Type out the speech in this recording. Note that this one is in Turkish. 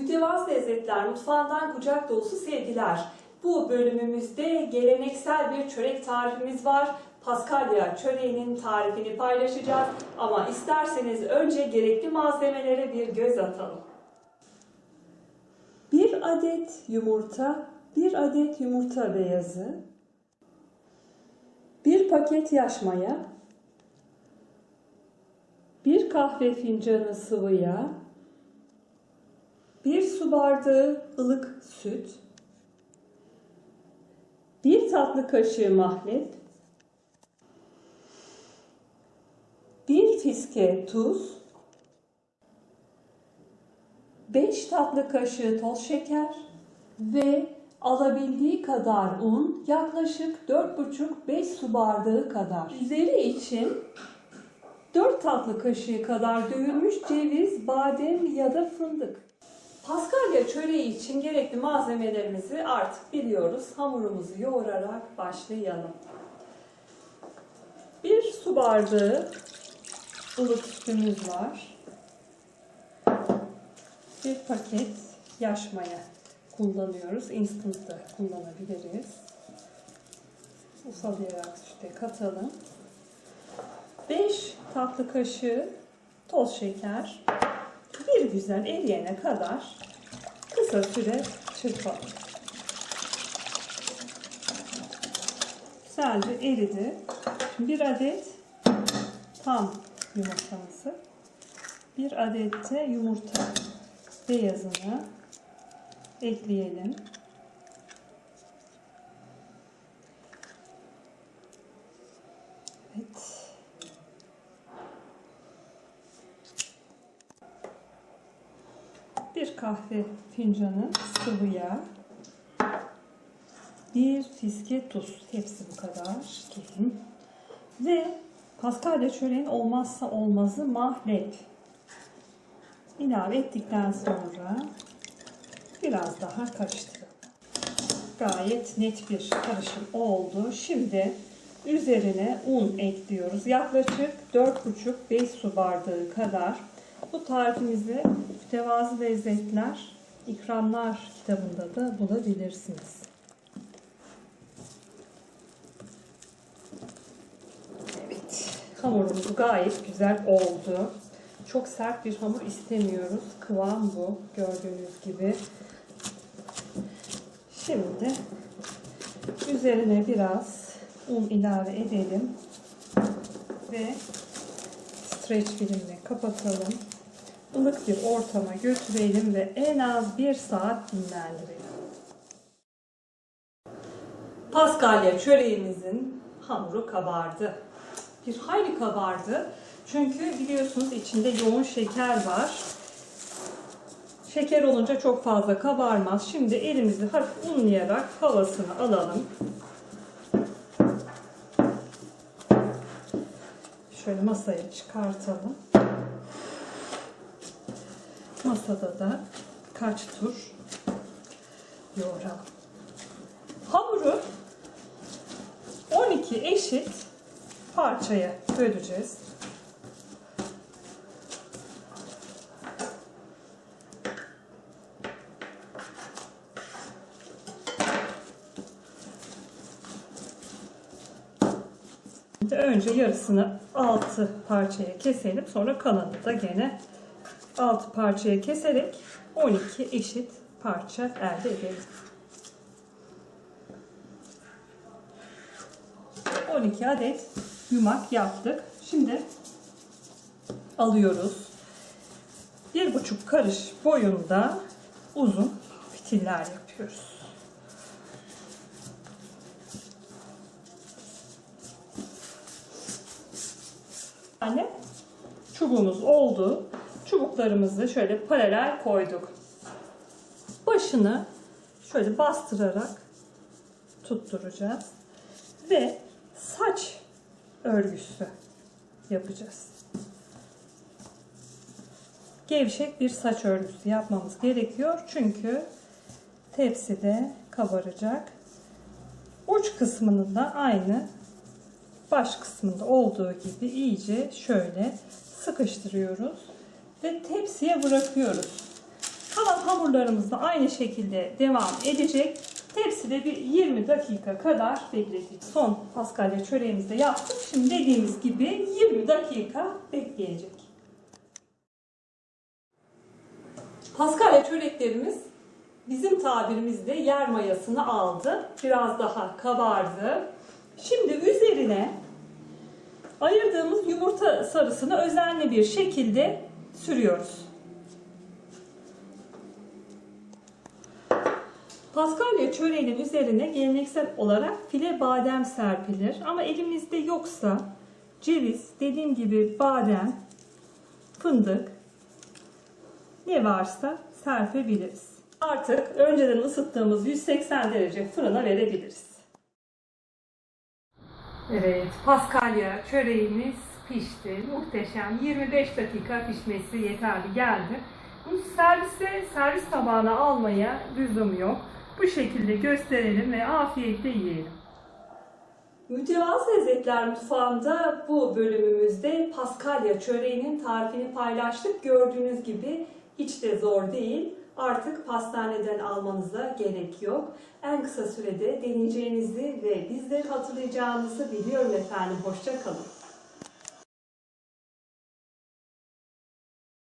Mütevazı Lezzetler Mutfağından kucak dolusu sevgiler. Bu bölümümüzde geleneksel bir çörek tarifimiz var. Paskalya çöreğinin tarifini paylaşacağız. Ama isterseniz önce gerekli malzemelere bir göz atalım. Bir adet yumurta, bir adet yumurta beyazı, bir paket yaş maya, bir kahve fincanı sıvı yağ, bir su bardağı ılık süt, bir tatlı kaşığı mahlep, bir fiske tuz, 5 tatlı kaşığı toz şeker ve alabildiği kadar un yaklaşık 4,5-5 su bardağı kadar. Üzeri için 4 tatlı kaşığı kadar dövülmüş ceviz, badem ya da fındık. Paskalya çöreği için gerekli malzemelerimizi artık biliyoruz. Hamurumuzu yoğurarak başlayalım. Bir su bardağı ılık sütümüz var. Bir paket yaş maya kullanıyoruz. Instant da kullanabiliriz. Ufalayarak süte katalım. 5 tatlı kaşığı toz şeker. Bir güzel eriyene kadar kısa süre çırpalım. Güzelce eridi. Şimdi bir adet tam yumurtamızı, bir adet de yumurta beyazını ekleyelim. Bir kahve fincanı sıvı yağ. Bir fiske tuz. Hepsi bu kadar. Gelin. Ve paskalya çöreğin olmazsa olmazı mahlep. İlave ettikten sonra biraz daha karıştıralım. Gayet net bir karışım oldu. Şimdi üzerine un ekliyoruz. Yaklaşık 4,5-5 su bardağı kadar. Bu tarifimizi Mütevazı Lezzetler İkramlar kitabında da bulabilirsiniz. Evet, hamurumuz gayet güzel oldu. Çok sert bir hamur istemiyoruz. Kıvam bu gördüğünüz gibi. Şimdi üzerine biraz un ilave edelim ve streç filmle kapatalım. Ilık bir ortama götürelim ve en az bir saat dinlendirelim. Paskalya çöreğimizin hamuru kabardı. Bir hayli kabardı. Çünkü biliyorsunuz içinde yoğun şeker var. Şeker olunca çok fazla kabarmaz. Şimdi elimizi hafif unlayarak havasını alalım. Şöyle masaya çıkartalım. Masada da kaç tur yoğuralım. Hamuru 12 eşit parçaya böleceğiz. Önce yarısını 6 parçaya keselim. Sonra kalanını da gene 6 parçaya keserek 12 eşit parça elde edelim. 12 adet yumak yaptık. Şimdi alıyoruz. Bir buçuk karış boyunda uzun fitiller yapıyoruz. tane çubuğumuz oldu. Çubuklarımızı şöyle paralel koyduk. Başını şöyle bastırarak tutturacağız. Ve saç örgüsü yapacağız. Gevşek bir saç örgüsü yapmamız gerekiyor. Çünkü tepside kabaracak. Uç kısmını da aynı baş kısmında olduğu gibi iyice şöyle sıkıştırıyoruz ve tepsiye bırakıyoruz. Kalan hamurlarımız da aynı şekilde devam edecek. Tepside bir 20 dakika kadar bekleteceğiz. Son paskalya çöreğimizi de yaptık. Şimdi dediğimiz gibi 20 dakika bekleyecek. Paskalya çöreklerimiz bizim tabirimizde yer mayasını aldı. Biraz daha kabardı. Şimdi üzerine ayırdığımız yumurta sarısını özenli bir şekilde sürüyoruz. Paskalya çöreğinin üzerine geleneksel olarak file badem serpilir. Ama elimizde yoksa ceviz, dediğim gibi badem, fındık ne varsa serpebiliriz. Artık önceden ısıttığımız 180 derece fırına verebiliriz. Evet, paskalya çöreğimiz pişti. Muhteşem. 25 dakika pişmesi yeterli geldi. Bu servise, servis tabağına almaya lüzum yok. Bu şekilde gösterelim ve afiyetle yiyelim. Mütevazı Lezzetler Mutfağı'nda bu bölümümüzde paskalya çöreğinin tarifini paylaştık. Gördüğünüz gibi hiç de zor değil. Artık pastaneden almanıza gerek yok. En kısa sürede deneyeceğinizi ve bizleri hatırlayacağınızı biliyorum efendim. Hoşça kalın.